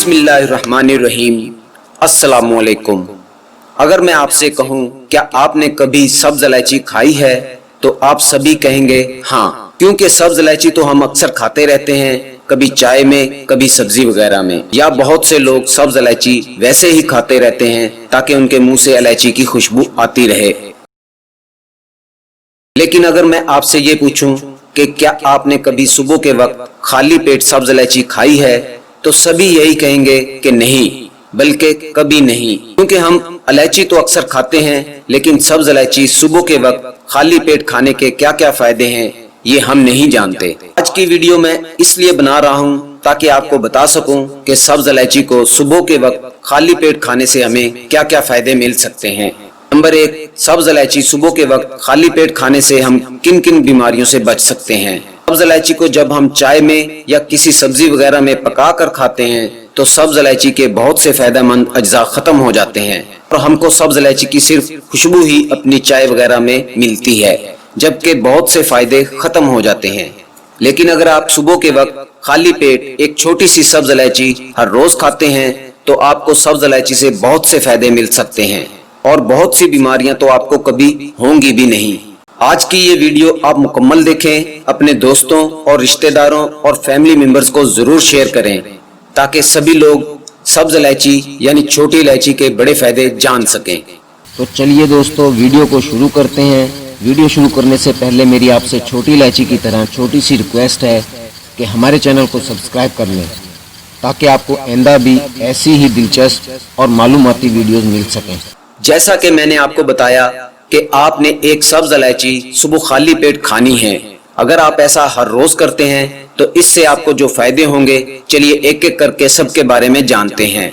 बिस्मिल्लाहिर्रहमानिर्रहीम। अस्सलाम अगर मैं आपसे कहूँ, क्या आपने कभी सब्ज इलायची खाई है? तो आप सभी कहेंगे हाँ क्योंकि सब्ज इलायची तो हम अक्सर खाते रहते हैं, कभी चाय में, कभी सब्ज़ी वगैरह में। या बहुत से लोग सब्ज इलायची वैसे ही खाते रहते हैं, ताकि उनके मुँह से इलायची की खुशबू आती रहे। लेकिन अगर मैं आपसे ये पूछूँ कि क्या आपने कभी सुबह के वक्त खाली पेट सब्ज इलायची खाई है? तो सभी यही कहेंगे कि नहीं, बल्कि कभी नहीं। क्योंकि हम इलायची तो अक्सर खाते हैं, लेकिन सब्ज इलायची सुबह के वक्त खाली पेट खाने के क्या क्या फ़ायदे हैं, ये हम नहीं जानते। आज की वीडियो मैं इसलिए बना रहा हूँ ताकि आपको बता सकूँ कि सब्ज इलायची को सुबह के वक्त खाली पेट खाने से हमें क्या क्या फ़ायदे मिल सकते हैं। नंबर एक, सब्ज इलायची सुबह के वक्त खाली पेट खाने से हम किन किन बीमारियों से बच सकते हैं? सब्ज इलायची को जब हम चाय में या किसी सब्ज़ी वगैरह में पका कर खाते हैं तो सब्ज इलायची के बहुत से फ़ायदेमंद अज्जा खत्म हो जाते हैं और हमको सब्ज इलायची की सिर्फ़ खुशबू ही अपनी चाय वगैरह में मिलती है, जबकि बहुत से फ़ायदे खत्म हो जाते हैं। लेकिन अगर आप सुबह के वक्त खाली पेट एक छोटी सी सब्ज इलायची हर रोज खाते हैं तो आपको सब्ज इलायची से बहुत से फ़ायदे मिल सकते हैं और बहुत सी बीमारियाँ तो आपको कभी होंगी भी नहीं। आज की ये वीडियो आप मुकम्मल देखें अपने दोस्तों और रिश्तेदारों और फैमिली मेंबर्स को ज़रूर शेयर करें ताकि सभी लोग सब्ज इलायची यानी छोटी इलायची के बड़े फ़ायदे जान सकें। तो चलिए दोस्तों वीडियो को शुरू करते हैं। वीडियो शुरू करने से पहले मेरी आपसे छोटी इलायची की तरह छोटी सी रिक्वेस्ट है कि हमारे चैनल को सब्सक्राइब कर लें ताकि आपको आंदा भी ऐसी ही दिलचस्प और मालूमती वीडियोस मिल सकें। जैसा कि मैंने आपको बताया कि आपने एक सब्ज इलायची सुबह खाली पेट खानी है। अगर आप ऐसा हर रोज करते हैं तो इससे आपको जो फ़ायदे होंगे, चलिए एक एक करके सबके बारे में जानते हैं।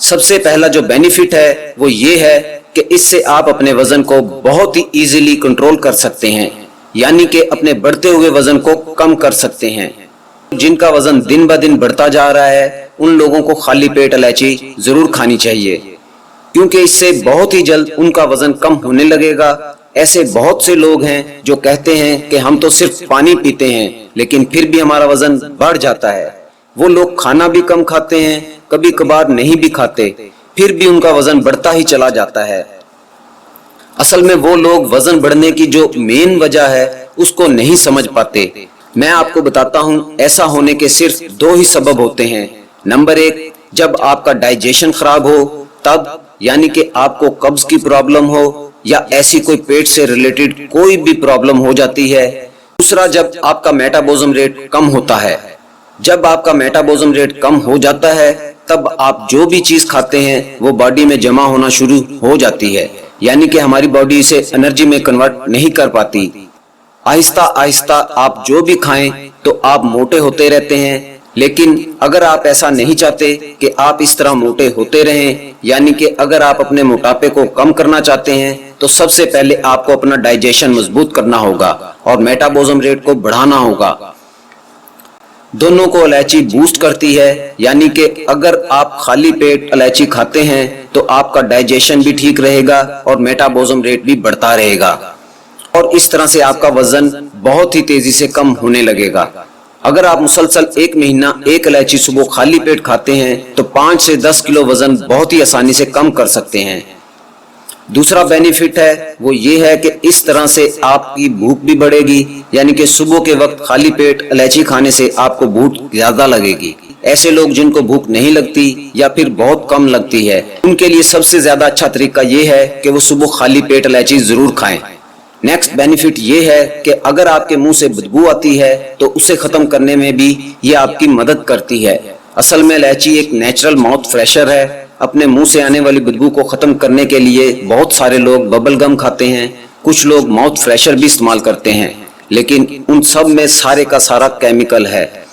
सबसे पहला जो बेनिफिट है, वो ये है कि इससे आप अपने वज़न को बहुत ही इजीली कंट्रोल कर सकते हैं, यानी कि अपने बढ़ते हुए वज़न को कम कर सकते हैं। जिनका वज़न दिन ब दिन बढ़ता जा रहा है, उन लोगों को खाली पेट इलायची ज़रूर खानी चाहिए। क्योंकि इससे बहुत ही जल्द उनका वज़न कम होने लगेगा। ऐसे बहुत से लोग हैं जो कहते हैं कि हम तो सिर्फ़ पानी पीते हैं, लेकिन फिर भी हमारा वज़न बढ़ जाता है। वो लोग खाना भी कम खाते हैं कभी कभार नहीं भी खाते, फिर भी उनका वज़न बढ़ता ही चला जाता है। असल में वो लोग वज़न बढ़ने की जो मेन वजह है, उसको नहीं समझ पाते। मैं आपको बताता हूँ, ऐसा होने के सिर्फ़ दो ही सबब होते हैं। नंबर एक, जब आपका डाइजेशन खराब हो, तब यानी कि आपको कब्ज की प्रॉब्लम हो या ऐसी कोई पेट से रिलेटेड कोई भी प्रॉब्लम हो जाती है। दूसरा, जब आपका मेटाबॉलिज्म रेट कम होता है। जब आपका मेटाबॉलिज्म रेट कम हो जाता है, तब आप जो भी चीज़ खाते हैं, वो बॉडी में जमा होना शुरू हो जाती है। यानी कि हमारी बॉडी इसे एनर्जी में कन्वर्ट नहीं कर पाती। आहिस्ता आहिस्ता आप जो भी खाएँ तो आप मोटे होते रहते हैं। लेकिन अगर आप ऐसा नहीं चाहते कि आप इस तरह मोटे होते रहें, यानी कि अगर आप अपने मोटापे को कम करना चाहते हैं तो सबसे पहले आपको अपना डाइजेशन मज़बूत करना होगा और मेटाबॉलिज्म रेट को बढ़ाना होगा। दोनों को इलायची बूस्ट करती है, यानी कि अगर आप खाली पेट इलायची खाते हैं तो आपका डाइजेशन भी ठीक रहेगा और मेटाबॉलिज्म रेट भी बढ़ता रहेगा। और इस तरह से आपका वज़न बहुत ही तेज़ी से कम होने लगेगा। अगर आप मुसलसल एक महीना एक इलायची सुबह खाली पेट खाते हैं तो पाँच से दस किलो वज़न बहुत ही आसानी से कम कर सकते हैं। दूसरा बेनिफिट है, वो ये है कि इस तरह से आपकी भूख भी बढ़ेगी, यानी कि सुबह के वक्त खाली पेट इलायची खाने से आपको भूख ज़्यादा लगेगी। ऐसे लोग जिनको भूख नहीं लगती या फिर बहुत कम लगती है, उनके लिए सबसे ज़्यादा अच्छा तरीका ये है कि वो सुबह खाली पेट इलायची ज़रूर खाएँ। नेक्स्ट बेनिफिट ये है कि अगर आपके मुँह से बदबू आती है तो उसे खत्म करने में भी ये आपकी मदद करती है। असल में इलायची एक नेचुरल माउथ फ्रेशर है। अपने मुँह से आने वाली बदबू को खत्म करने के लिए बहुत सारे लोग बबल गम खाते हैं। कुछ लोग माउथ फ्रेशर भी इस्तेमाल करते हैं। लेकिन उन सब में सारे का सारा केमिकल है,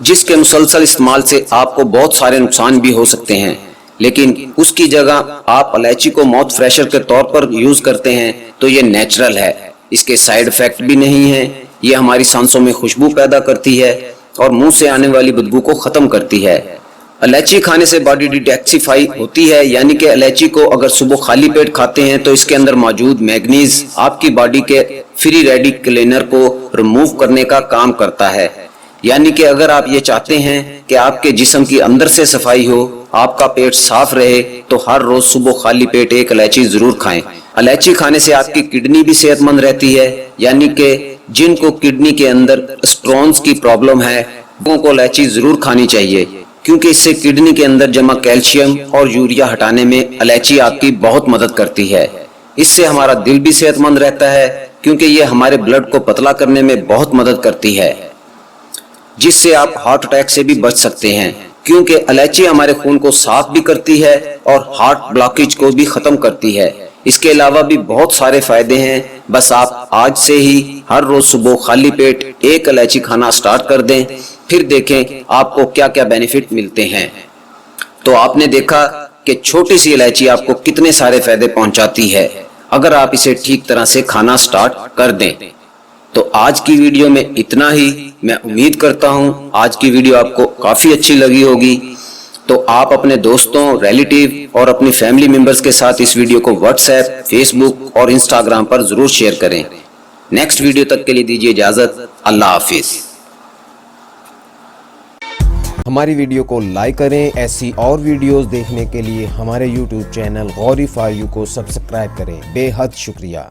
जिसके मुसलसल इस्तेमाल से आपको बहुत सारे नुकसान भी हो सकते हैं। लेकिन उसकी जगह आप इलायची को माउथ फ्रेशर के तौर पर यूज़ करते हैं तो ये नेचुरल है। इसके साइड इफ़ेक्ट भी नहीं है। ये हमारी सांसों में खुशबू पैदा करती है और मुँह से आने वाली बदबू को खत्म करती है। इलायची खाने से बॉडी डिटॉक्सिफाई होती है, यानी कि इलायची को अगर सुबह खाली पेट खाते हैं तो इसके अंदर मौजूद मैग्नीज आपकी बॉडी के फ्री रेडी रेडिकलेनर को रिमूव करने का काम करता है। यानी कि अगर आप ये चाहते हैं कि आपके जिस्म की अंदर से सफ़ाई हो आपका पेट साफ़ रहे तो हर रोज सुबह खाली पेट एक इलायची ज़रूर खाएँ। इलायची खाने से आपकी किडनी भी सेहतमंद रहती है, यानी कि जिनको किडनी के अंदर स्टोन्स की प्रॉब्लम है, वो को इलायची ज़रूर खानी चाहिए, क्योंकि इससे किडनी के अंदर जमा कैल्शियम और यूरिया हटाने में इलायची आपकी बहुत मदद करती है। इससे हमारा दिल भी सेहतमंद रहता है, क्योंकि ये हमारे ब्लड को पतला करने में बहुत मदद करती है, जिससे आप हार्ट अटैक से भी बच सकते हैं। क्योंकि इलायची हमारे खून को साफ़ भी करती है और हार्ट ब्लॉकेज को भी खत्म करती है। इसके अलावा भी बहुत सारे फ़ायदे हैं। बस आप आज से ही हर रोज सुबह खाली पेट एक इलायची खाना स्टार्ट कर दें। फिर देखें आपको क्या क्या बेनिफिट मिलते हैं। तो आपने देखा कि छोटी सी इलायची आपको कितने सारे फ़ायदे पहुंचाती है। अगर आप इसे ठीक तरह से खाना स्टार्ट कर दें। तो आज की वीडियो में इतना ही। मैं उम्मीद करता हूँ आज की वीडियो आपको काफ़ी अच्छी लगी होगी। तो आप अपने दोस्तों रिलेटिव और अपनी फैमिली मेंबर्स के साथ इस वीडियो को व्हाट्सएप फेसबुक और इंस्टाग्राम पर ज़रूर शेयर करें। नेक्स्ट वीडियो तक के लिए दीजिए इजाज़त। अल्लाह हाफिज। हमारी वीडियो को लाइक करें। ऐसी और वीडियोस देखने के लिए हमारे YouTube channel Gauri for you को सब्सक्राइब करें। बेहद शुक्रिया।